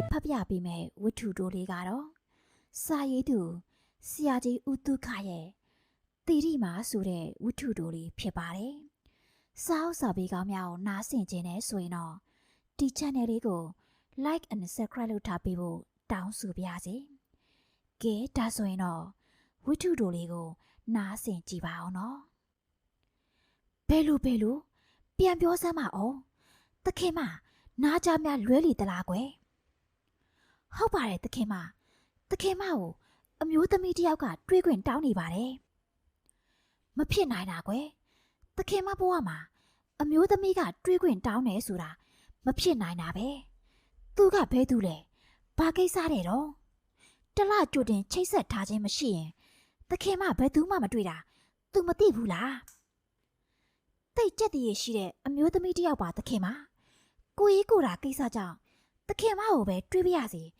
ဒီကနေ့ဖတ်ပြပေးမယ်ဝတ္ထုတိုးလေးကတော့စာရေးသူဆရာကြီးဦးတုခရဲ့တီရီမာဆိုတဲ့ဝတ္ထုတိုးလေးဖြစ်ပါတယ်။စာအုပ်စာပေကောင်းများကိုနားဆင်ခြင်းနဲ့ဆိုရင်တော့ဒီ channel လေးကို like and subscribe လုပ်ထားပေးဖို့တောင်းဆိုပါရစေ။ကဲဒါဆိုရင်တော့ဝတ္ထုတိုးလေးကို နားဆင်ကြည့်ပါအောင်နော်။ဘယ်လိုဘယ်လိုပြန်ပြောစမ်းပါအောင်။သခင်မနားကြများလွဲလီတလားကွယ်။ ဟုတ်ပါတယ်သခင်မသခင်မကိုအမျိုးသမီးတစ်ယောက်ကတွေးခွင့်တောင်းနေပါတယ်။မဖြစ်နိုင်တာကွယ်။သခင်မဘဝမှာအမျိုးသမီးကတွေးခွင့်တောင်းတယ်ဆိုတာမဖြစ်နိုင်တာပဲ။သူကဘဲသူလဲ။ဘာကိစ္စတဲ့တော့။တလကြိုတင်ချိတ်ဆက်ထားခြင်းမရှိရင်သခင်မဘယ်သူမှမတွေ့တာ။ तू မသိဘူးလား။တိတ်ကြက်တည်းရှိတဲ့အမျိုးသမီးတစ်ယောက်ပါသခင်မ။ကိုကြီးကိုတာကိစ္စကြောင့်သခင်မကိုပဲတွေးပြရစီ။သ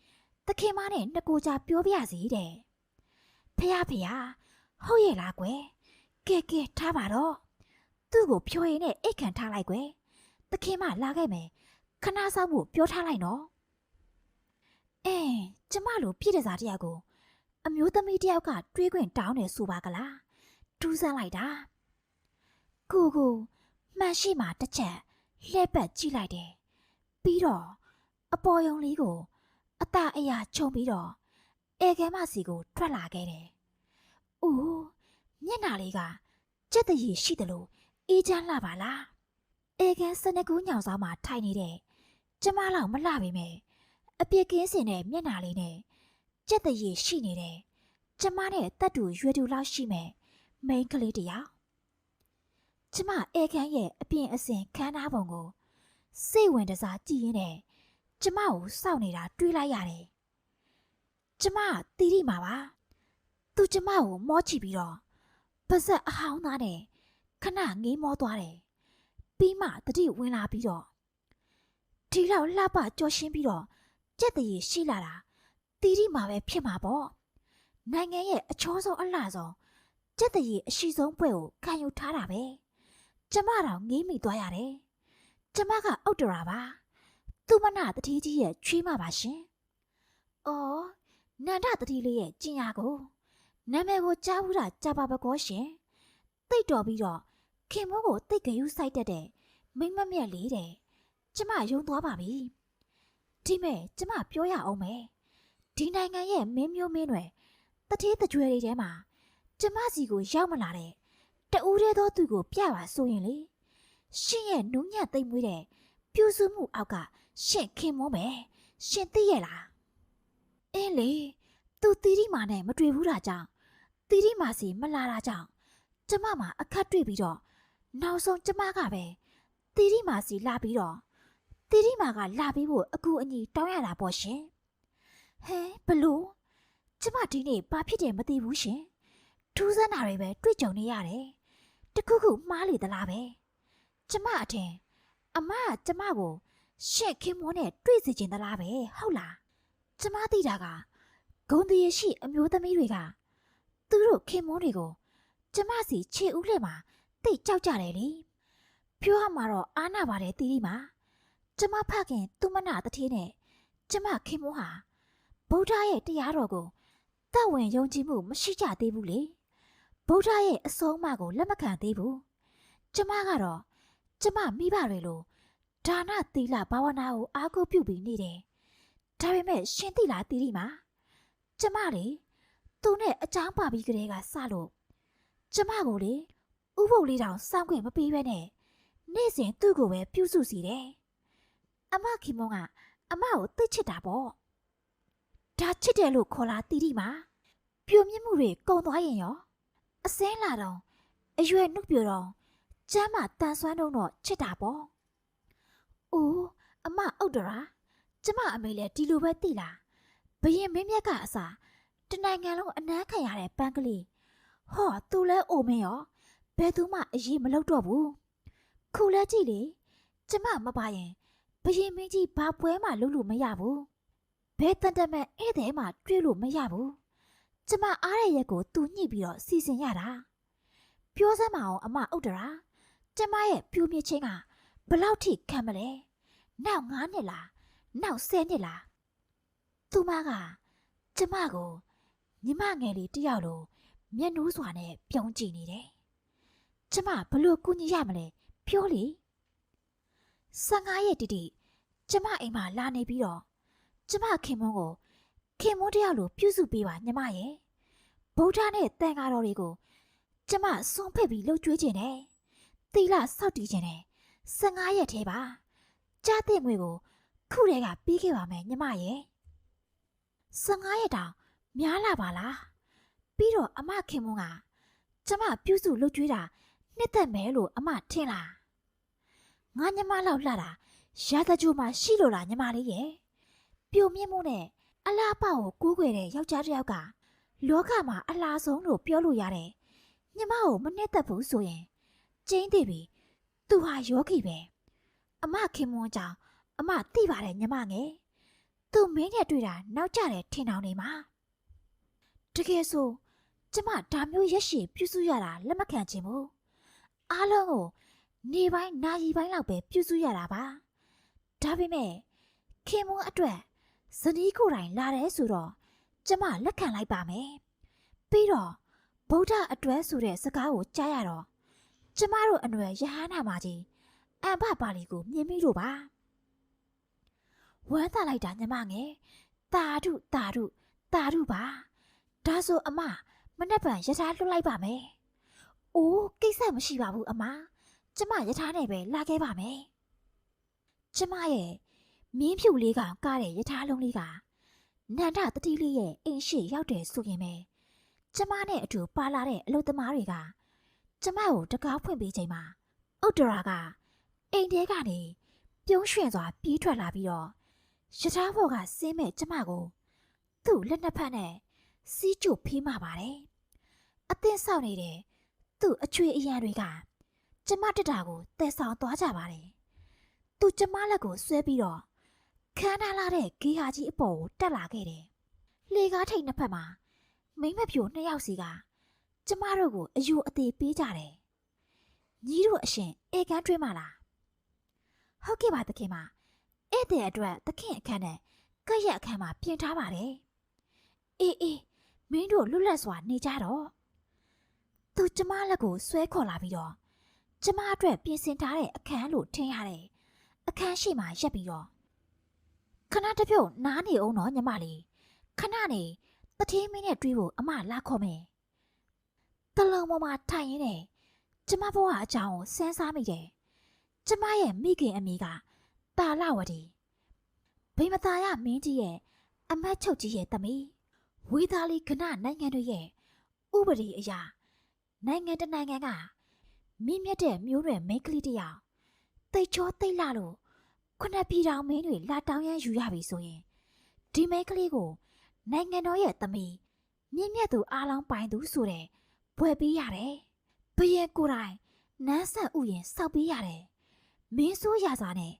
ခင်မနဲ့နှစ်ကိုကြပြောပြရစီတဲ့။ဖះဖះဟုတ်ရဲ့လားကွယ်။ကဲကဲထားပါတော့။သူ့ကိုဖြိုရည်နဲ့အိတ်ခံထားလိုက်ကွယ်။သခင်မလာခဲ့မယ်။ခဏဆောင်မှုပြောထားလိုက်နော်။အဲကျမလိုပြည့်တဲ့စားတယောက်ကို အမျိုးသမီးတယောက်ကတွေးခွင့်တောင်းတယ်ဆိုပါကလား။တူးဆန်းလိုက်တာ။ကိုကိုမှန်ရှိမှတစ်ချက်လှည့်ပတ်ကြည့်လိုက်တယ်။ပြီးတော့အပေါ်ယုံလေးကို အตาအရာခြုံပြီးတော့အဲခဲမစီကိုထွက်လာခဲ့တယ်။အိုးမျက်နှာလေးကကြက်တရီရှိတယ်လို့အေးချမ်းလှပါလား။အဲခဲစနကူးညောင်ဆောင်မှာထိုင်နေတဲ့ကျမလောက်မလှပေမဲ့အပြစ်ကင်းစင်တဲ့မျက်နှာလေးနဲ့ကြက်တရီရှိနေတဲ့ကျမနဲ့တက်တူရွယ်တူလောက်ရှိမဲ့မိန်းကလေးတစ်ယောက်ကျမအဲခန်းရဲ့အပြင်အစင်ခန်းသားပုံကိုစိတ်ဝင်တစားကြည့်ရင်းနဲ့ ကျမကိုစောင့်နေတာတွေးလိုက်ရတယ်။ကျမတီးတိမှာပါ။သူကျမကိုမောချီပြီးတော့ပါဇက်အဟောင်းသားနဲ့ခဏငေးမောသွားတယ်။ပြီးမှတတိဝင်လာပြီးတော့ဒီလောက်လှပကြော်ရှင်းပြီးတော့ကြက်တရီရှိလာတာတီးတိမှာပဲဖြစ်မှာပေါ့။နိုင်ငံရဲ့အချောဆုံးအလှဆုံးကြက်တရီအရှိဆုံးပွဲကိုခံယူထားတာပဲ။ကျမတော့ငေးမိသွားရတယ်။ကျမကအုတ်တရာပါ။ သူမနာတတိကြီးရဲ့ချွေးမပါရှင်။အော်နန္ဒတတိလေးရဲ့ကျင်ရကိုနာမည်ကိုကြားဘူးတာကြားပါပကောရှင်။တိတ်တော်ပြီးတော့ခင်မိုးကိုတိတ်ကြယူဆိုင်တတ်တဲ့မိမ့်မမြက်လေးတဲ့။ကျမယုံသွားပါပြီ။ဒီမဲ့ကျမပြောရအောင်မယ်။ဒီနိုင်ငံရဲ့မင်းမျိုးမင်းတွေတတိတကြွယ်တွေထဲမှာကျမစီကိုရောက်မလာတဲ့တူးတဲ့သောသူကိုပြပါဆိုရင်လေရှင်ရဲ့နုံညံ့သိမ့်မွေးတဲ့ပြူစုမှုအောက်က ရှင်ခင်မောပဲရှင်သိရဲ့လားအင်းလေသူတီတီမာနဲ့မတွေ့ဘူးတာကြောင့်တီတီမာစီမလာတာကြောင့်ကျမမှာအခက်တွေ့ပြီးတော့နောက်ဆုံးကျမကပဲတီတီမာစီလာပြီးတော့တီတီမာကလာပြီးဖို့အကူအညီတောင်းရတာပေါ့ရှင်ဟဲဘလို့ကျမဒီနေ့ဘာဖြစ်တယ်မသိဘူးရှင်ထူးဆန်းတာတွေပဲတွေ့ကြုံနေရတယ်တခုခုမှားလေသလားပဲကျမအထင်အမကကျမကို ရှင့်ခင်မောနဲ့တွေ့စီချင်သလားပဲဟုတ်လားကျမသိတာကဂုံတရရှိအမျိုးသမီးတွေကသူတို့ခင်မောတွေကိုကျမစီခြေဦးလှည့်မှာတိတ်ကြောက်ကြတယ်လေပြောရမှာတော့အားနာပါတယ်တီတီမှာကျမဖခင်သူမနာတထေးနဲ့ကျမခင်မောဟာဗုဒ္ဓရဲ့တရားတော်ကိုတတ်ဝင်ယုံကြည်မှုမရှိကြသေးဘူးလေဗုဒ္ဓရဲ့အဆုံးအမကိုလက်မခံသေးဘူးကျမကတော့ကျမမိဘတွေလို ဒါနသီလဘာဝနာကိုအားကိုးပြုပြီးနေတယ်ဒါပေမဲ့ရှင်သိလားတီတီမှာကျမလေသူနဲ့အချောင်းပါပြီးကလေးကစလို့ကျမကိုလေဥပုပ်လေးတောင်စောင့်ခွင့်မပေးဘဲနဲ့နေ့စဉ်သူ့ကိုပဲပြုစုစီတယ်အမခင်မုံကအမကိုသိချစ်တာပေါ့ဒါချစ်တယ်လို့ခေါ်လာတီတီမှာပြိုမြင့်မှုတွေကုန်သွားရင်ရောအစင်းလာတော့အရွယ်နှုတ်ပြတော့ကျမ်းမာတန်ဆွမ်းတော့ချစ်တာပေါ့။ အိုးအမအုတ်တရာကျမအမေလည်းဒီလိုပဲသိလား။ဘရင်မင်းမြတ်ကအစားတနိုင်ငံလုံးအနမ်းခံရတဲ့ပန်းကလေးဟောသူလဲအိုမင်းရောဘယ်သူမှအရေးမလုပ်တော့ဘူး။ခုလဲကြည့်လေကျမမပါရင်ဘရင်မင်းကြီးဘာပွဲမှလုပ်လို့မရဘူး။ဘယ်တန်တမန်ဧည့်သည်မှတွေ့လို့မရဘူး။ကျမအားရရက်ကိုသူညှိပြီးတော့စီစဉ်ရတာ။ပြောစမ်းမအောင်အမအုတ်တရာကျမရဲ့ပြူမြင့်ချင်းက ဘလောက်ထိခံမလဲနောက်9နှစ်လားနောက်10နှစ်လားသူမကကျမကိုညီမငယ်လေးတယောက်လိုမျက်နှိုးစွာနဲ့ပြုံးကြည့်နေတယ်။ကျမဘလို့ကူညီရမလဲပြောလေ15ရက်တိတိကျမအိမ်မှာလာနေပြီးတော့ကျမခင်မွန်းကိုခင်မွန်းတယောက်လိုပြုစုပေးပါညီမရဲ့ဗုဒ္ဓနဲ့တန်ဃာတော်တွေကိုကျမစွန့်ဖက်ပြီးလှုပ်ကြွေးခြင်းနဲ့သီလစောင့်တည်ခြင်းနဲ့ 15ရက်ထဲပါကြားတဲ့ငွေကိုခုတည်းကပြီးခဲ့ပါမယ်ညီမရဲ့15ရက်တောင်များလာပါလားပြီးတော့အမခင်မွန်းကကျမပြုစုလှုပ်ကြွေးတာနှစ်သက်မယ်လို့အမထင်လားငါညီမလောက်လှတာရာသကြိုမှရှိလို့လားညီမလေးရဲ့ပြိုမြင့်မှုနဲ့အလားပကိုကူးခွေတဲ့ယောက်ျားတစ်ယောက်ကလောကမှာအလားဆုံးလို့ပြောလို့ရတယ်ညီမကိုမနှစ်သက်ဘူးဆိုရင်ကျင်းသေးပြီ သူဟာယောဂီပဲအမခင်မွန်းကြောင့်အမသိပါတယ်ညီမငယ်သူမင်းနဲ့တွေ့တာနောက်ကျတယ်ထင်တောင်နေမှာတကယ်ဆိုကျမဒါမျိုးရက်ရှည်ပြုစုရတာလက်မခံချင်ဘူးအားလုံးကိုနေပိုင်းနာရီပိုင်းလောက်ပဲပြုစုရတာပါဒါပေမဲ့ခင်မွန်းအတွက်ဇနီးကိုယ်တိုင်လာတယ်ဆိုတော့ကျမလက်ခံလိုက်ပါမယ်ပြီးတော့ဗုဒ္ဓအတွက်ဆိုတဲ့စကားကိုကြားရတော့ ကျမတို့အနွယ်ယဟန္တာမကြီးအံဖပါလီကိုမြင်မိလို့ပါဝမ်းသာလိုက်တာညီမငယ်တာထုတာထုတာထုပါဒါဆိုအမမနေ့ကယထာလွတ်လိုက်ပါမယ်။အိုးကိစ္စမရှိပါဘူးအမ။ကျမယထာနဲ့ပဲလာခဲ့ပါမယ်။ကျမရဲ့မင်းဖြူလေးကောင်ကားတဲ့ယထာလုံးလေးကနန္ဒတတိလေးရဲ့အိမ်ရှိရောက်တယ်ဆိုရင်ပဲကျမနဲ့အတူပါလာတဲ့အလုပ်သမားတွေက ကျမကိုတကားဖွင့်ပေးချိန်မှာဥတ္တရာကအိမ်ထဲကနေပြုံးရွှင်စွာပြေးထွက်လာပြီးတော့ယထာဘော်ကဆင်းမဲ့ကျမကိုသူ့လက်နှစ်ဖက်နဲ့စီးကျုပ်ဖေးမှပါတယ်အသင်းဆောက်နေတဲ့သူ့အချွေအရန်တွေကကျမတက်တာကိုတဲဆောင်သွားကြပါတယ်သူကျမလက်ကိုဆွဲပြီးတော့ခန်းထားလာတဲ့ဂေဟာကြီးအပေါ်ကိုတက်လာခဲ့တယ်လေကားထိတ်နှစ်ဖက်မှာမိမဖြိုနှစ်ယောက်စီက ကျမတို့ကိုအယူအသေးပေးကြတယ်ညီတို့အရှင်ဧကန်တွင်းမလားဟုတ်ကဲ့ပါတခင်မဧည့်သည်အတွက်တခင်အခန်းနဲ့ကက်ရက်အခန်းမှာပြင်ထားပါတယ်အေးအေးမင်းတို့လွတ်လပ်စွာနေကြတော့သူကျမလက်ကိုဆွဲခေါ်လာပြီးတော့ကျမအတွက်ပြင်ဆင်ထားတဲ့အခန်းလို့ထင်ရတယ်အခန်းရှိမှရက်ပြီးတော့ခဏတစ်ပြုတ်နားနေအောင်တော့ညီမလေးခဏနေတထင်းမင်းနဲ့တွေ့ဖို့အမလာခေါ်မယ် တလုံးပေါ်မှာထိုင်ရင်းနဲ့ကျမဘဝအကြောင်းကိုစဉ်းစားမိတယ်ကျမရဲ့မိခင်အမိကတာလဝတီဗိမသာရမင်းကြီးရဲ့အမတ်ချုပ်ကြီးရဲ့သမီးဝေသားလေးကနနိုင်ငံတွေရဲ့ဥပဒေအရာနိုင်ငံတနိုင်ငံကမြင့်မြတ်တဲ့မျိုးနွယ်မိန်းကလေးတစ်ယောက်တိတ်ချောတိတ်လာလို့ခုနှစ်ပြည်တော်မင်းတွေလာတောင်းရမ်းယူရပြီဆိုရင်ဒီမိန်းကလေးကိုနိုင်ငံတော်ရဲ့သမီးမြင့်မြတ်သူအားလုံးပိုင်သူဆိုတဲ့ ဘွယ်ပေးရတယ်။ဘရင်ကိုယ်တိုင်နန်းဆက်ဥယင်စောက်ပေးရတယ်။မင်းဆိုးရစွာနဲ့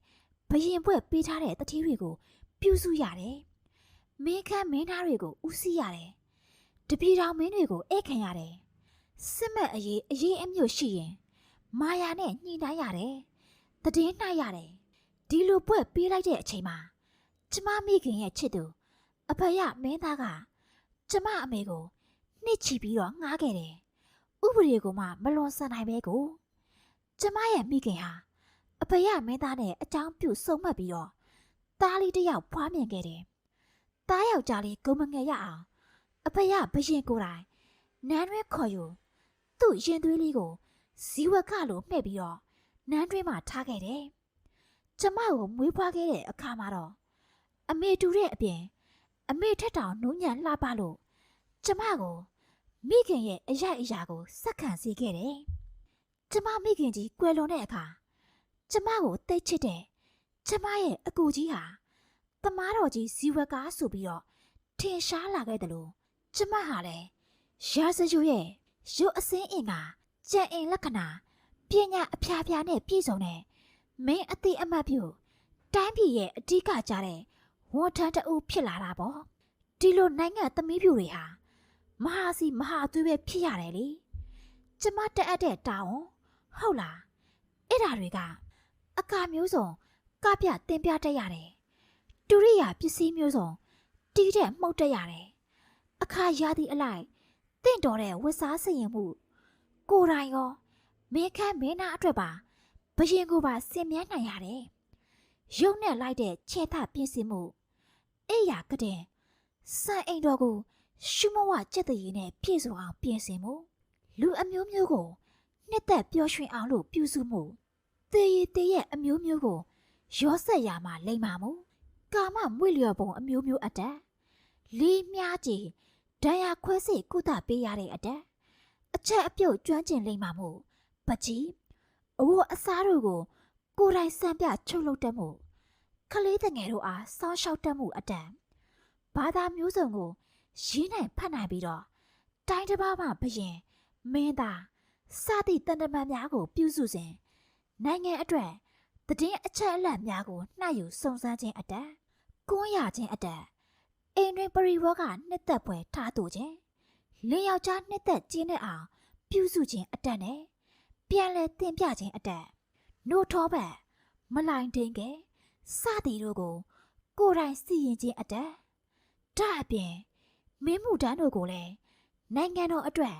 ဘရင်ဘွဲ့ပေးထားတဲ့တတိတွေကိုပြုစုရတယ်။မင်းခမ်းမင်းသားတွေကိုဦးစီးရတယ်။တပြည်တော်မင်းတွေကိုဧည့်ခံရတယ်။စစ်မဲ့အရေးအရေးအမျိုးရှိရင် မာယာနဲ့ညှိနှိုင်းရတယ်။တည်င်းနှိုက်ရတယ်။ဒီလိုဘွဲ့ပေးလိုက်တဲ့အချိန်မှာကျမမိခင်ရဲ့ချစ်သူအဖေရမင်းသားကကျမအမေကိုနှစ်ချီပြီးတော့ငှားခဲ့တယ်။ ဥပဒေကိုမှမလွန်ဆန်နိုင်ပဲကိုကျမရဲ့မိခင်ဟာအဖေရမင်းသားနဲ့အကြောင်းပြုစုံမှတ်ပြီးတော့သားလေးတစ်ယောက်ဖွားမြင်ခဲ့တယ်။သားယောက်ျားလေးဂုံမငယ်ရအောင်အဖေရဘရင်ကိုယ်တိုင်နန်းရွဲခေါ်ယူသူ့ရင်သွေးလေးကိုဇီဝကလိုမှဲ့ပြီးတော့နန်းတွင်းမှာထားခဲ့တယ်။ကျမကိုမွေးဖွားခဲ့တဲ့အခါမှာတော့အမေတူတဲ့အပြင် အမေထက်တောင်နှုံးညံလှပလို့ကျမကို မိခင်ရဲ့အရိုက်အရာကိုစက္ခံစေခဲ့တယ်။ကျမမိခင်ကြီးကွယ်လွန်တဲ့အခါကျမကိုတိတ်ချစ်တဲ့ကျမရဲ့အကူကြီးဟာတမားတော်ကြီးဇီဝကားဆိုပြီးတော့ထင်ရှားလာခဲ့တယ်လို့ကျမဟာလည်းရာဇယိုရဲ့ရုပ်အစင်းအင်ကကြံ့အင်လက္ခဏာပညာအဖျားဖျားနဲ့ပြည့်စုံတဲ့မင်းအသိအမှတ်ပြုတိုင်းပြည်ရဲ့အဓိကကြတဲ့ဝန်ထမ်းတအုပ်ဖြစ်လာတာပေါ့ဒီလိုနိုင်ငံသမီးပြူတွေဟာ မဟာစီမဟာသွေးပဲဖြစ်ရတယ်လေကျမတက်အပ်တဲ့တောင်းဟုတ်လားအဲ့ဓာတွေကအကာမျိုးစုံကပြတင်ပြတတ်ရတယ်တူရိယာပစ္စည်းမျိုးစုံတီးတဲ့မှုတ်တက်ရတယ်အခါရသည့်အလိုက်တင့်တော်တဲ့ဝတ်စားစင်ရင်မှုကိုယ်တိုင်ရောမင်းခမ်းမင်းသားအတွက်ပါဘရင်ကိုပါစင်မြန်းနိုင်ရတယ်ရုံနဲ့လိုက်တဲ့ခြေထပြင်ဆင်မှုအိယာကတဲ့စံအိမ်တော်ကို ရှုမဝကြက်တရီနဲ့ပြည့်စုံအောင်ပြင်ဆင်မှုလူအမျိုးမျိုးကိုနှစ်သက်ပျော်ရွှင်အောင်လို့ပြုစုမှုတေးရတေးရဲ့အမျိုးမျိုးကိုရောဆက်ရမှာလိမ့်ပါမှုကာမမွေလျော်ပုံအမျိုးမျိုးအတက်လေးမြားကြည်ဒဏ်ရာခွဲစိတ်ကုသပေးရတဲ့အတက်အချက်အပြုတ်ကျွမ်းကျင်လိမ့်ပါမှုပကြီးအဝတ်အစားတို့ကို ကိုယ်တိုင်စံပြချုပ်လုပ်တတ်မှုခလေးတငယ်တို့အားစောင်းရှောက်တတ်မှုအတက်ဘာသာမျိုးစုံကို ရေးနိုင်ဖတ်နိုင်ပြီးတော့တိုင်းတစ်ပါးမှဘရင်မင်းသားစသည့်တန်တမန်များကို ပြုစုစဉ်နိုင်ငံအတွက်တည်င်းအချက်အလက်များကိုနှှက်ယူစုံစမ်းခြင်းအတက်ကွန်းရခြင်းအတက်အိမ်တွင်ပရိဝေါကနှစ်သက်ပွဲထားသူခြင်းလင်းယောက်ျားနှစ်သက်ကျင်းတဲ့အောင်ပြုစုခြင်းအတက်နဲ့ပြန်လဲတင်ပြခြင်းအတက်နို့ထောပတ်မလိုင်တင်ကဲစသည်တို့ကို ကိုယ်တိုင်စီရင်ခြင်းအတက်ဒါအပြင် မင်းမှုတန်းတို့ကိုလည်းနိုင်ငံတော်အတွက်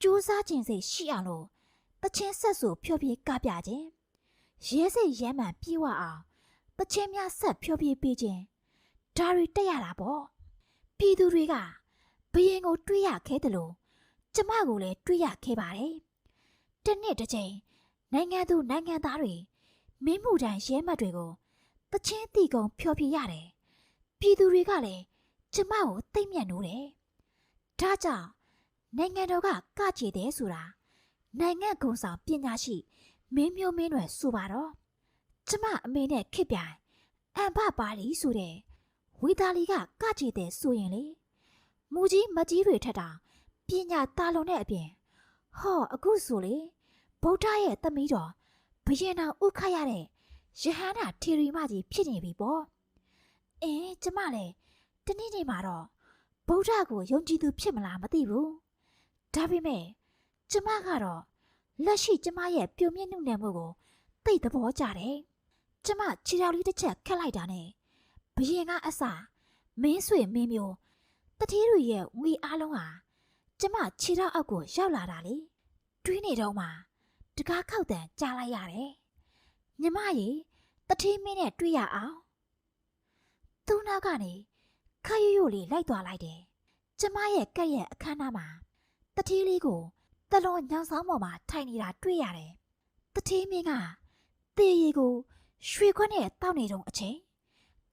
စူးစမ်းခြင်းစိတ်ရှိအောင်လို့တချင်းဆက်ဆူဖြောပြကပြခြင်းရဲစိတ်ရဲမှန်ပြေဝအောင်တချင်းများဆက်ဖြောပြပေးခြင်းဒါတွေတက်ရတာပေါ့ပြည်သူတွေကဘရင်ကိုတွေးရခဲတယ်လို့ကျမကိုလည်းတွေးရခဲပါတယ်တနေ့တစ်ချိန်နိုင်ငံသူနိုင်ငံသားတွေမင်းမှုတန်ရဲမှတ်တွေကိုတချင်းတီကုံဖြောပြရတယ်ပြည်သူတွေကလည်း ကျမကိုသိမ့်မြတ်နိုးတယ်ဒါကြောင့်နိုင်ငံတော်ကကကြည်တယ်ဆိုတာနိုင်ငံကုံဆောင်ပညာရှိမင်းမျိုးမင်းတွေဆိုပါတော့ကျမအမေနဲ့ခစ်ပြိုင်အန်ဖပါလီဆိုတဲ့ဝီသားလီကကကြည်တဲ့ဆိုရင်လေမူကြီးမကြီးတွေထက်တာပညာတာလုံတဲ့အပြင်ဟောအခုဆိုလေဗုဒ္ဓရဲ့သမီးတော်ဘယင်တော်ဥခရတဲ့ယဟန္တာထေရီမကြီးဖြစ်နေပြီပေါ့အင်းကျမလည်း တနေ့နေ့မှာတော့ဗုဒ္ဓကိုယုံကြည်သူဖြစ်မလားမသိဘူးဒါပေမဲ့ကျမကတော့လက်ရှိကျမရဲ့ပြုံမြင့်နှုတ်နယ်မှုကိုသိသဘောကျတယ်။ကျမခြေထောက်လေးတစ်ချက်ခက်လိုက်တာနဲ့ဘရင်ကအစမင်းဆွေမင်းမျိုးတတိတွေရဲ့ငွေအားလုံးဟာကျမခြေထောက်အောက်ကိုရောက်လာတာလေ။တွေးနေတော့မှတကားခောက်တန်ကြားလိုက်ရတယ်။ညီမရေတတိမင်းနဲ့တွေ့ရအောင်။သူ့နောက်ကနေ ခါရွရွလေးလိုက်သွားလိုက်တယ်။ကျမရဲ့ကက်ရဲ့အခန်းသားမှာတတိလေးကိုတလွန်ညောင်ဆောင်ပေါ်မှာထိုင်နေတာတွေ့ရတယ်။တထေးမင်းကတေးရီကိုရွှေခွက်နဲ့တောက်နေတုံအချိန်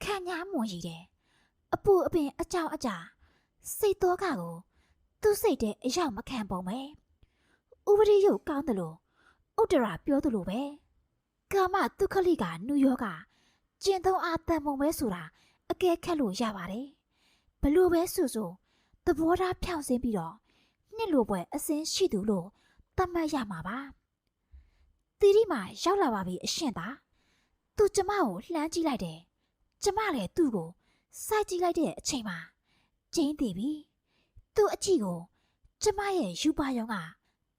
ခံညာမွန်ရည်တယ်။အပူအပင်အကြောင်အကြာစိတ်တော့ကကိုသူ့စိတ်ထဲအရောက်မခံပုံပဲ။ဥပဒေရုပ်ကောင်းတယ်လို့ဥတရာပြောတယ်လို့ပဲ။ကာမဒုက္ခလိကနူယောကကျင်သုံးအားတန်ပုံပဲဆိုတာအကဲခတ်လို့ရပါတယ်။ဘ လို့ပဲဆိုဆိုသဘောထားဖြောင့်စင်းပြီးတော့နှစ်လိုပွဲအစင်းရှိသူလို့သတ်မှတ်ရမှာပါတီရီမှာရောက်လာပါပြီအရှင်သာသူကျမကိုလှမ်းကြည့်လိုက်တယ်ကျမလည်းသူ့ကိုစိုက်ကြည့်လိုက်တဲ့အချိန်မှာကျင်းတည်ပြီသူ့အကြည့်ကိုကျမရဲ့ယူပါယောင်က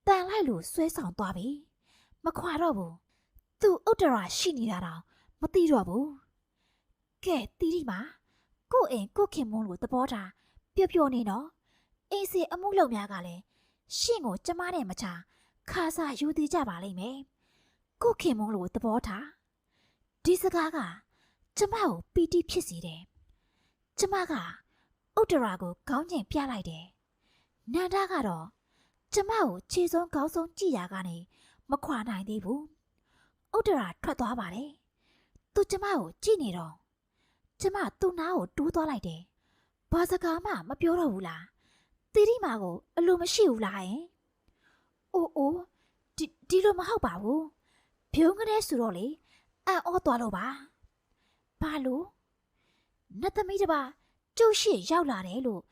တန်လိုက်လို့ဆွဲဆောင်သွားပြီမခွာတော့ဘူးသူဥတ္တရာရှိနေတာတော့မသိတော့ဘူးကဲတီရီမှာ ကို့အိမ်ကို့ခင်မုန်းလို့သဘောထားပျော့ပျော့နေနော်အေးစီအမှုလုံများကလည်းရှင့်ကိုကျမနဲ့မချခါစားယူသေးကြပါလိမ့်မယ်။ကိုခင်မုံလို့သဘောထားဒီစကားကကျမကိုပီတိဖြစ်စေတယ်။ကျမကဥတ္တရာကိုခေါင်းကျင်ပြလိုက်တယ်။နန္ဒာကတော့ကျမကိုခြေစုံခေါင်းဆုံးကြည့်ရကနေမခွာနိုင်သေးဘူး။ဥတ္တရာထွက်သွားပါတယ်။သူကျမကိုကြည့်နေတော့ ကျမသူ့နားကိုတိုးသွားလိုက်တယ်။ဘာစကားမှမပြောတော့ဘူးလား။တီတီမာကိုအလိုမရှိဘူးလားယင်။အိုးအိုးဒီဒီလိုမဟုတ်ပါဘူး။ဖြုံးကလေးဆိုတော့လေအံ့ဩသွားလို့ပါ။ဘာလို့နတ်သမီးတစ်ပါးကျုပ်ရှိရောက်လာတယ်လို့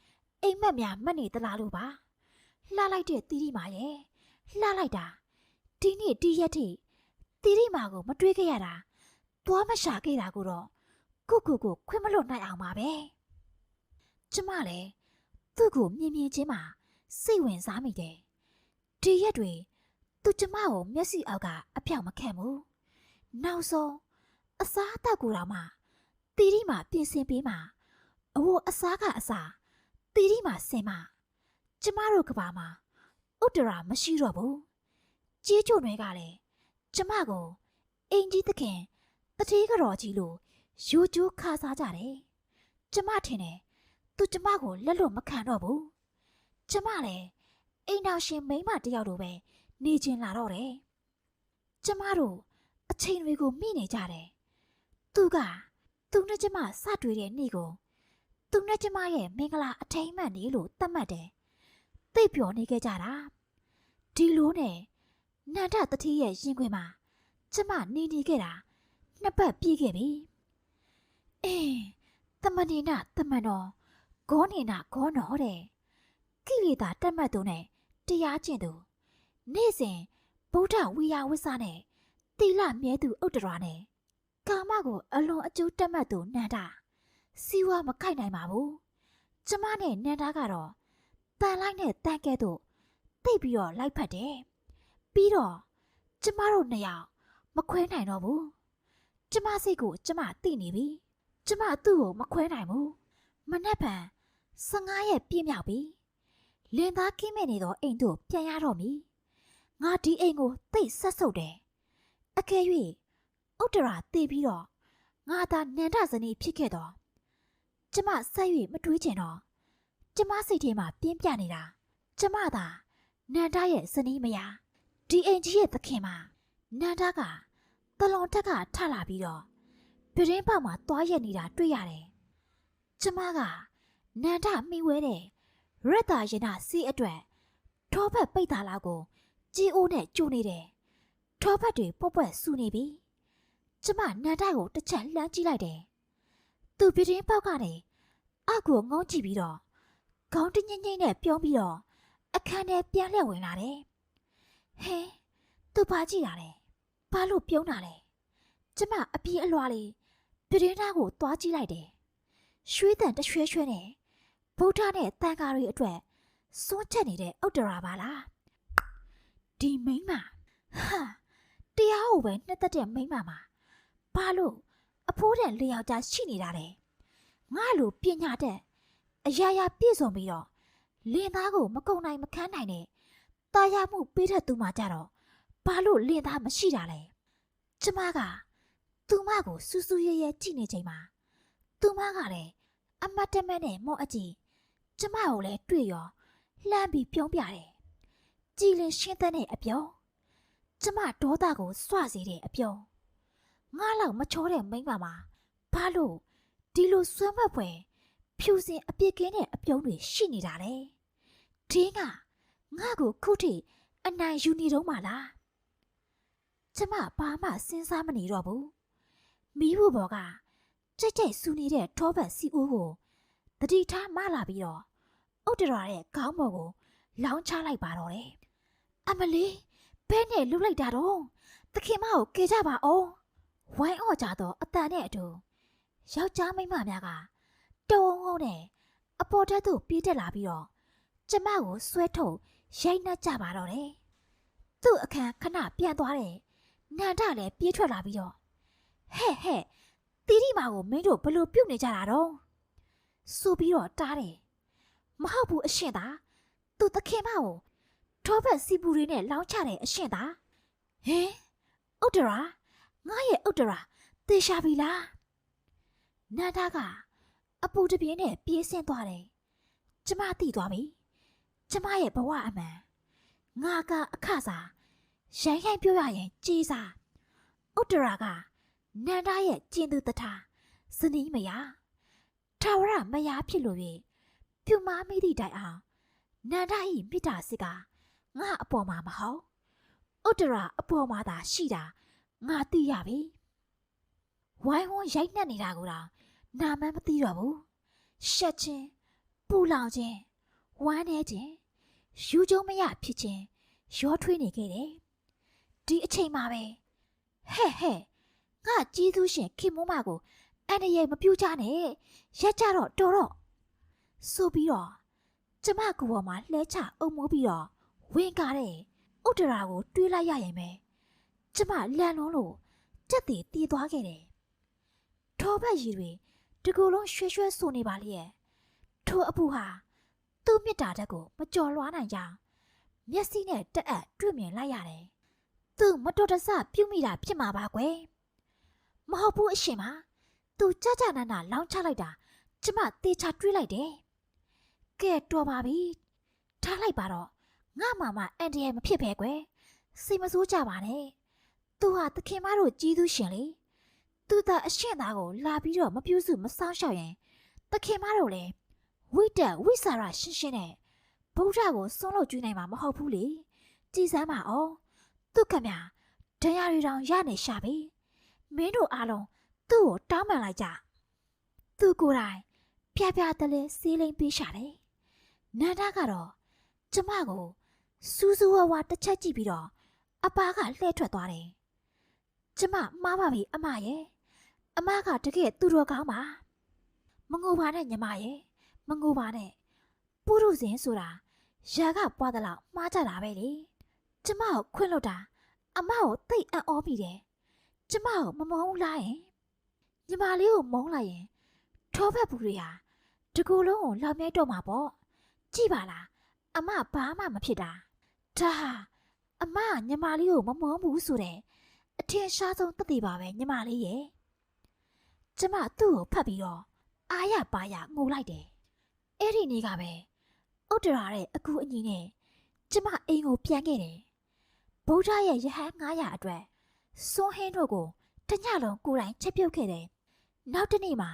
အိမ်မက်များမှတ်နေသလားလို့ပါ။လှလိုက်တဲ့တီတီမာရဲ့လှလိုက်တာဒီနေ့ဒီရက်ထိတီတီမာကိုမတွေးခဲ့ရတာသွားမရှာခဲ့တာကိုတော့ ကုကုကိုခွင့်မလွတ်နိုင်အောင်ပါပဲ။ကျမလည်းသူ့ကိုမြင်မြင်ချင်းမှစိတ်ဝင်စားမိတယ်။ဒီရက်တွေသူကျမကိုမျက်စိအောက်ကအပြောင်မခံဘူး။နောက်ဆုံးအစားအသောက်ကိုတော့မှတီတီမှပြင်ဆင်ပေးမှအဝအစားကအစားတီတီမှာဆင်မကျမတို့ကဘာမှာဥတ္တရာမရှိတော့ဘူးကြေးချုံတွေကလည်းကျမကိုအင်ကြီးသခင်တတိကတော်ကြီးလို့ ယူကျူးခါစားကြတယ်ကျမထင်တယ်သူကျမကိုလက်လွတ်မခံတော့ဘူးကျမလည်းအိမ်တော်ရှင်မိန်းမတယောက်လိုပဲနေကျင်လာတော့တယ်ကျမတို့အချိန်တွေကိုမိနေကြတယ်သူကသူနဲ့ကျမစတွေ့တဲ့နေ့ကိုသူနဲ့ကျမရဲ့မင်္ဂလာအထိမ်းအမှတ်နေ့လို့သတ်မှတ်တယ်သိပ်ပျော်နေခဲ့ကြတာဒီလိုနဲ့နန္ဒတတိရဲ့ရင်ခွင်မှာကျမနေနေခဲ့တာနှစ်ပတ်ပြည့်ခဲ့ပြီ အေးတမနေနာတမနော်ဂောနေနာဂောနော်တဲ့ကိလေသာတက်မှတ်သူနဲ့တရားကျင့်သူနေ့စဉ်ဗုဒ္ဓဝိယဝိဆနဲ့တိလမြဲသူဥတ္တရာနဲ့ကာမကိုအလွန်အကျိုးတက်မှတ်သူနန္ဒစီဝါမခိုက်နိုင်ပါဘူးကျမနဲ့နန္ဒကတော့တန်လိုက်နဲ့တန်ကဲ့သို့တိတ်ပြီးတော့လိုက်ဖက်တယ်ပြီးတော့ကျမတို့နှစ်ယောက်မခွဲနိုင်တော့ဘူးကျမစိတ်ကိုကျမသိနေပြီ ကျမသူ့ကိုမခွဲနိုင်ဘူးမနှက်ပံ15ရက်ပြည့်မြောက်ပြီလင်သားကင်းမဲ့နေတော့အိမ်တို့ပြန်ရတော့မည်ငါဒီအိမ်ကိုသိတ်ဆက်ဆုပ်တယ်အကယ်၍ဥတ္တရာတည်ပြီးတော့ငါသာနန္ဒဇနီးဖြစ်ခဲ့တော့ကျမဆက်၍မတွေးချင်တော့ကျမစိတ်ထဲမှာပြင်းပြနေတာကျမသာနန္ဒရဲ့ဇနီးမယားဒီအိမ်ကြီးရဲ့သခင်မှာနန္ဒကတလွန်တက်ကထလာပြီးတော့ ပြတင်းပေါက်မှာသွားရက်နေတာတွေ့ရတယ်ကျမကနန္ဒမိဝဲတဲ့ရက်တာရင်နာစီးအတွက်ထောဖက်ပိတ်တာလောက်ကိုကြီးအိုးနဲ့ကျိုးနေတယ်ထောဖက်တွေပုတ်ပွက်ဆူနေပြီကျမနန္ဒကိုတစ်ချက်လှမ်းကြည့်လိုက်တယ်သူပြတင်းပေါက်ကနေအောက်ကိုငုံကြည့်ပြီးတော့ခေါင်းတညင်ညင်နဲ့ပြုံးပြီးတော့အခန်းထဲပြန်လှည့်ဝင်လာတယ်ဟဲသူပါကြည့်တာလေဘာလို့ပြုံးတာလဲကျမအပြေးအလွှာလေး ပြတင်းသားကိုသွားကြည့်လိုက်တယ်ရွှေတန်တရွှဲရွှဲနဲ့ဗုဒ္ဓနဲ့တန်ဃာတွေအတွက်စွန့်ချက်နေတဲ့ဥတ္တရာပါလားဒီမိန်းမဟာတရားကိုပဲနှစ်သက်တဲ့မိန်းမမှာဘာလို့အဖိုးတဲ့လျောက်ကြားရှိနေတာလဲငါလိုပညာတတ်အရာရာပြည့်စုံပြီးတော့လင်သားကိုမကုံနိုင်မခန်းနိုင်နဲ့တာယာမှုပေးတဲ့သူမှကြတော့ဘာလို့လင်သားမရှိတာလဲကျမက သူမကိုစူးစူးရဲရဲကြည့်နေချိန်မှာသူမကလည်းအမတ်တမဲ့နဲ့မော့အကြည့်ကျမကိုလည်းတွေ့ရောလှမ်းပြီးပြုံးပြတယ်ကြည်လင်ရှင်းတဲ့အပြုံးကျမဒေါသကိုစွစေတဲ့အပြုံးငါလောက်မချောတဲ့မိန်းမမှာဘာလို့ဒီလိုစွမ်းမက်ဖွယ်ဖြူစင်အပြစ်ကင်းတဲ့အပြုံးတွေရှိနေတာလဲဒင်းကငါ့ကိုခုထိအနိုင်ယူနေတော့မှလားကျမဘာမှစဉ်းစားမနေတော့ဘူး မီးဘူးဘော်ကကြိတ်ကြိတ်ဆူနေတဲ့ထောပတ်စီအိုးကိုတတိထားမလာပြီးတော့ဥတ္တရာရဲ့ခေါင်းပေါ်ကို လောင်းချလိုက်ပါတော့တယ်အမလီဘဲနဲ့လှုပ်လိုက်တာတော့သခင်မကိုကယ်ကြပါအောင်ဝိုင်းအော့ကြတော့အတန်နဲ့အတူယောက်ျားမိန်းမများကတုံးဟုံးနဲ့အပေါ်တက်သို့ပြေးတက်လာပြီးတော့ကျမကိုဆွဲထုတ်ရိုက်နှက်ကြပါတော့တယ်သူ့အခန်းခဏပြန်သွားတယ်နန္ဒလည်းပြေးထွက်လာပြီးတော့ ဟဲ့ဟဲ့တီတီမာကိုမင်းတို့ဘလို့ပြုတ်နေကြတာတော့ဆိုပြီးတော့တားတယ်မဟုတ်ဘူးအရှင်သာသူသခင်မကိုထောဘတ်စီပူတွေနဲ့လောင်းချတယ်အရှင်သာဟင်ဥတ္တရာငါရဲ့ဥတ္တရာသေချာပြီလားနန္ဒကအပူတပြင်းနဲ့ပြေးဆင်းသွားတယ်ကျမသိသွားပြီကျမရဲ့ဘဝအမှန်ငါကအခစားရိုင်းရိုင်းပြောရရင်ကြေးစားဥတ္တရာက နန္ဒရဲ့ကျင်သူတထားဇနီးမယားထာဝရမယားဖြစ်လို့၍ပြူမာမိသည့်တိုင်အောင်နန္ဒ၏မိတာစစ်ကငါအပေါ်မှာမဟုတ်ဥတ္တရာအပေါ်မှာသာရှိတာငါသိရပြီဝိုင်းဝန်းရိုက်နှက်နေတာကိုတော့နာမမသိတော့ဘူးရှက်ချင်းပူလောင်ခြင်းဝမ်းနေခြင်းယူကျုံမရဖြစ်ခြင်းရောထွေးနေခဲ့တယ်ဒီအချိန်မှာပဲဟဲ့ဟဲ့ ငါကြီးသူရှင်ခင်မိုးမကိုအန်ရရဲ့မပြူကြနဲ့ရက်ကြတော့တော်တော့ဆိုပြီးတော့ကျမကူပေါ်မှာလှဲချအုံမိုးပြီးတော့ဝင်ကားတဲ့ဥတ္တရာကိုတွေးလိုက်ရရင်ပဲကျမလန်လုံးလို့ကြက်တည်တည်သွားခဲ့တယ်ထောဘက်ရည်တွေတတကူလုံးရွှဲရွှဲဆိုနေပါလေရဲ့ထိုအပူဟာသူ့မြစ်တာတက်ကိုမကြော်လွှားနိုင်ကြမျက်စိနဲ့တက်အပ်တွေ့မြင်လိုက်ရတယ်သူမတော်တဆပြုတ်မိတာဖြစ်မှာပါကွယ် မဟုတ်ဘူးအရှင်မသူကြကြနာနာလောင်းချလိုက်တာကျမတေချာတွေးလိုက်တယ်ကဲတော်ပါပြီထားလိုက်ပါတော့ငါမှမအန်တရယ်မဖြစ်ပဲကွယ်စိတ်မဆိုးကြပါနဲ့သူဟာသခင်မတို့ကြီးသူရှင်လေသူသာအရှင်သားကိုလာပြီးတော့မပြုစုမဆောင်ရှောက်ရင်သခင်မတို့လည်းဝိတက်ဝိစာရရှင်းရှင်းနဲ့ဗုဒ္ဓကိုစွန့်လို့ကျွေးနိုင်မှာမဟုတ်ဘူးလေကြည်စမ်းပါအောင်သူခမတရားရီတောင်ရနေရှာပြီ မင်းတို့အားလုံးသူ့ကိုတောင်းပန်လိုက်ကြသူကိုယ်တိုင်ဖျားဖျားတလဲစီးလိမ့်ပေးရှာတယ်နန္ဒကတော့ကျမကိုစူးစူးဝါးဝါတစ်ချက်ကြည့်ပြီးတော့အပါကလှဲထွက်သွားတယ်ကျမမှားပါပြီအမရဲ့အမကတကယ်သူတော်ကောင်းပါမငိုပါနဲ့ညီမရဲ့မငိုပါနဲ့ပုရုဇဉ်ဆိုတာရာကပွားသလောက်မှားကြတာပဲလေကျမကိုခွင့်လွတ်တာအမကိုတိတ်အံ့ဩမိတယ် ကျမကိုမမုန်းလားယင်ညီမလေးကိုမုန်းလိုက်ရင်ထောဖက်ဘူးတွေဟာတကူလုံးကိုလောက်မြိုက်တော့မှာပေါ့ကြည့်ပါလားအမဘာမှမဖြစ်တာဒါဟာအမကညီမလေးကိုမမုန်းဘူးဆိုတဲ့အထင်ရှားဆုံးသက်သေပါပဲညီမလေးရဲ့ကျမသူ့ကိုဖတ်ပြီးတော့အာရပါရငိုလိုက်တယ်အဲ့ဒီနေ့ကပဲဥတ္တရာရဲ့အကူအညီနဲ့ကျမအိမ်ကိုပြန်ခဲ့တယ်ဗုဒ္ဓရဲ့ယဟန်900အတွက် စွန်ဟင်းတို့ကိုတညလုံးကိုယ်တိုင်ချက်ပြုတ်ခဲ့တယ်နောက်တစ်နေ့မှာ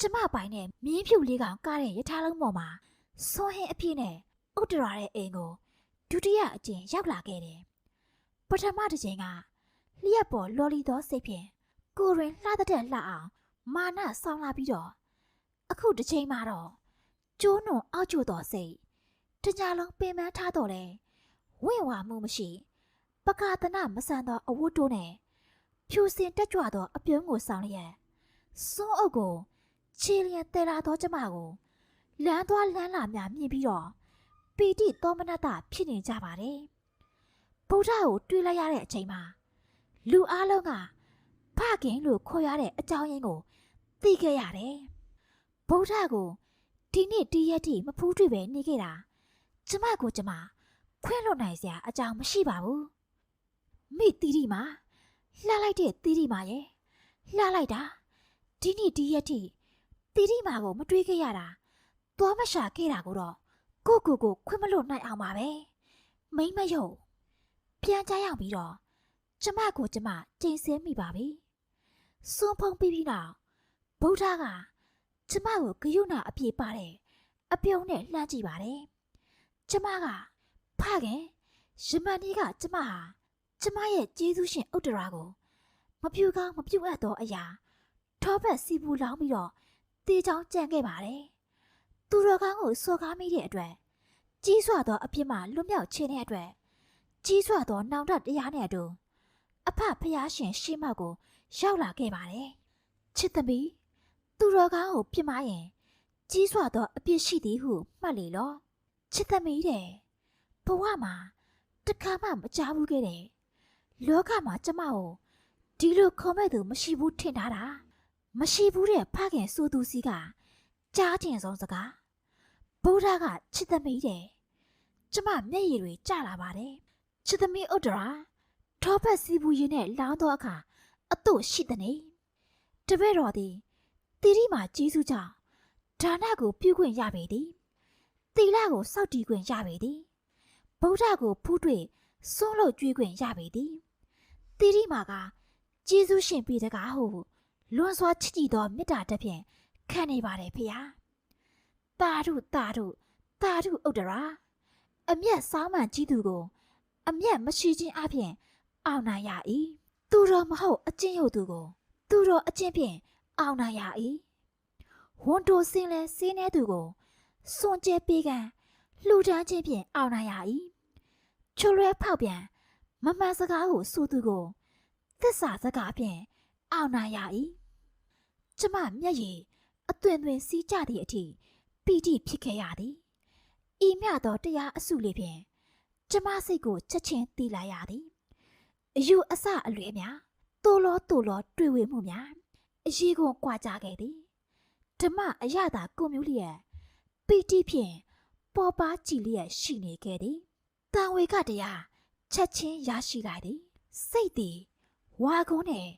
ကျမပိုင်နဲ့မြင်းဖြူလေးကောင်ကားတဲ့ရထားလုံးပေါ်မှာစွန်ဟင်းအပြည့်နဲ့ဥတ္တရာရဲ့အိမ်ကိုဒုတိယအကြိမ်ရောက်လာခဲ့တယ်ပထမတစ်ချိန်ကလျက်ပေါ်လော်လီသောစိတ်ဖြင့်ကိုရင်လှတဲ့တဲ့လှအောင်မာနဆောင်းလာပြီးတော့အခုတစ်ချိန်မှာတော့ကျိုးနုံအောက်ကျသောစိတ်တကြလုံးပင်ပန်းထားတော့လေဝင့်ဝါမှုမရှိ ပကာသနမဆန်သောအဝတ်တိုးနဲ့ ဖြူစင်တက်ကြွသောအပြုံးကိုဆောင်လျက်စွန်းအုပ်ကိုခြေလျက်တဲလာသောကျမကိုလမ်းသွားလမ်းလာများမြင်ပြီးတော့ပီတိသောမနတဖြစ်နေကြပါတယ်ဗုဒ္ဓကိုတွေးလိုက်ရတဲ့အချိန်မှာလူအလုံးကဖခင်လို့ခေါ်ရတဲ့အကြောင်းရင်းကိုသိခဲ့ရတယ်ဗုဒ္ဓကိုဒီနေ့တည့်ရက်ထိမဖူးတွေ့ပဲနေခဲ့တာကျမကိုကျမခွင့်လွတ်နိုင်စရာအကြောင်းမရှိပါဘူးမိတီတီမှာ လှလိုက်တဲ့တီတီမှာရဲ့လှလိုက်တာဒီနေ့ဒီရက်ထိတီတီမှာကိုမတွေးခဲ့ရတာသွားမရှာခဲ့တာကိုတော့ကိုကိုကိုခွင့်မလွတ်နိုင်အောင်ပါပဲမိမ့်မယုံပြန်ကြရောက်ပြီးတော့ကျမကိုကျမကျင်စဲမိပါပြီစွန်းဖုံးပြီးပြီးတော့ဗုဒ္ဓကကျမကိုဂယုဏအပြေပါတဲ့အပြုံးနဲ့လှမ်းကြည့်ပါတယ်ကျမကဖခင်ရမန်ကြီးကကျမဟာ ကျမရဲ့ကျေးဇူးရှင်ဥတ္တရာကိုမပြူကောင်းမပြူအပ်သောအရာထောပတ်စီပူလောင်းပြီးတော့တေချောင်းကြံခဲ့ပါတယ်သူတော်ကောင်းကိုစော်ကားမိတဲ့အတွက်ကြီးစွာသောအပြစ်မှလွတ်မြောက်ခြင်းတဲ့အတွက်ကြီးစွာသောနှောင်တတရားနဲ့အတူအဖဖျားရှင်ရှေးမောက်ကိုရောက်လာခဲ့ပါတယ်ချစ်သမီးသူတော်ကောင်းကိုပြစ်မှားရင်ကြီးစွာသောအပြစ်ရှိသည်ဟုမှတ်လေလောချစ်သမီးတဲ့ဘဝမှာတခါမှမကြားဘူးခဲ့တယ် လောကမှာကျမကိုဒီလိုခေါ်မဲ့သူမရှိဘူးထင်ထားတာမရှိဘူးတဲ့ဖခင်ဆိုသူစီကကြားကျင်ဆုံးစကားဗုဒ္ဓကချစ်သမီးတဲ့ကျမမျက်ရည်တွေကျလာပါတယ်ချစ်သမီးဥဒ္ဒရာထောပတ်စီဘူးရင်နဲ့လောင်းတော့အခါအတို့ရှိတဲ့နေတပည့်တော်သည်တိရိမာကြီးစုကြောင့်ဒါနကိုပြုခွင့်ရပေသည်သီလကိုစောင့်တည်ခွင့်ရပေသည်ဗုဒ္ဓကိုဖူးတွေ့စွန့်လို့ကြွေးခွင့်ရပေသည် တိရိမာကကျေးဇူးရှင်ပေတကားဟုလွန်စွာချစ်ကြည်သောမေတ္တာတစ်ဖြင့်ခံနေပါတယ်ဖေဟာတာထုတာထုတာထုဥဒ္ဒရာအမျက်စောင်းမှန်ကြီးသူကို အမျက်မရှိခြင်းအပြင်အောင်နိုင်ရ၏သူတော်မဟုတ်အကျင့်ရုပ်သူကို သူတော်အကျင့်ဖြင့်အောင်နိုင်ရ၏ဝန်တိုစင်းလဲစင်းနေသူကိုစွန်ကျဲပေးကံလှူဒန်းခြင်းဖြင့်အောင်နိုင်ရ၏ချွလွဲဖောက်ပြန် မမှန်စကားကိုဆိုသူကိုသစ္စာစကားဖြင့်အောင်နိုင်ရ၏ကျမမျက်ရည်အသွင်သွင်စီးကြသည့်အထိပီတိဖြစ်ခဲ့ရသည်ဤမြသောတရားအစုလေးဖြင့်ကျမစိတ်ကိုချက်ချင်းတီးလိုက်ရသည်အယူအဆအလွဲများတိုးလောတိုးလောတွေ့ဝေမှုများအရေးကုန်ကြွားကြခဲ့သည်ဒါဓမ္မအရသာကိုမျိုးလျက်ပီတိဖြင့်ပေါ်ပါကြည်လျက်ရှိနေခဲ့သည်တန်ဝေကတရား ချက်ချင်းရရှိလိုက်သည်စိတ်သည်ဝါကုန်းနဲ့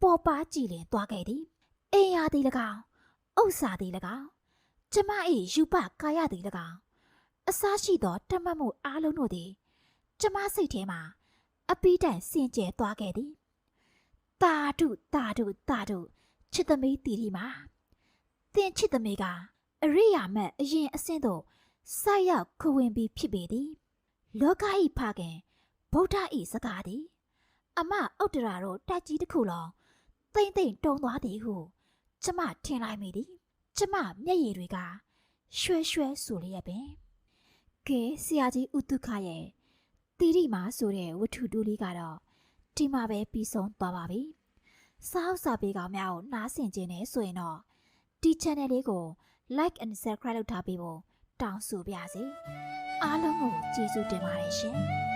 ပေါ်ပါကြည်လင်သွားခဲ့သည်အိမ်ယာသည်၎င်းဥစ္စာသည်၎င်းကျမ၏ယူပကာယသည်၎င်းအစားရှိသောတမတ်မှုအားလုံးတို့သည်ကျမစိတ်ထဲမှာအပီးတိုင်စင်ကြယ်သွားခဲ့သည်တာတုတာတုတာတုချစ်သမီးတီတီမှာတင်ချစ်သမီးကအရိယာမက်အရင်အဆင့်သို့ဆိုက်ရောက်ခဝင်ပြီးဖြစ်ပေသည်လောကဤဖခင် ဗုဒ္ဓဤစကားသည် အမဥတ္တရာတို့တိုက်ကြီးတစ်ခုလုံးတိမ့်တိမ့်တုံသွားသည်ဟု ကျမထင်လိုက်မိသည် ကျမမျက်ရည်တွေကရွှဲရွှဲဆိုလျက်ပင်ကဲဆရာကြီးဥတုခရဲ့တီရီမာဆိုတဲ့ဝတ္ထုတူလေးကတော့ဒီမှာပဲပြီးဆုံးသွားပါပြီစားဥစားပေးကောင်များကိုနားဆင်ခြင်းနဲ့ဆိုရင်တော့ဒီ channel လေးကို like and subscribe လုပ်ထားပေးဖို့တောင်းဆိုပါရစေအားလုံးကိုကျေးဇူးတင်ပါတယ်ရှင်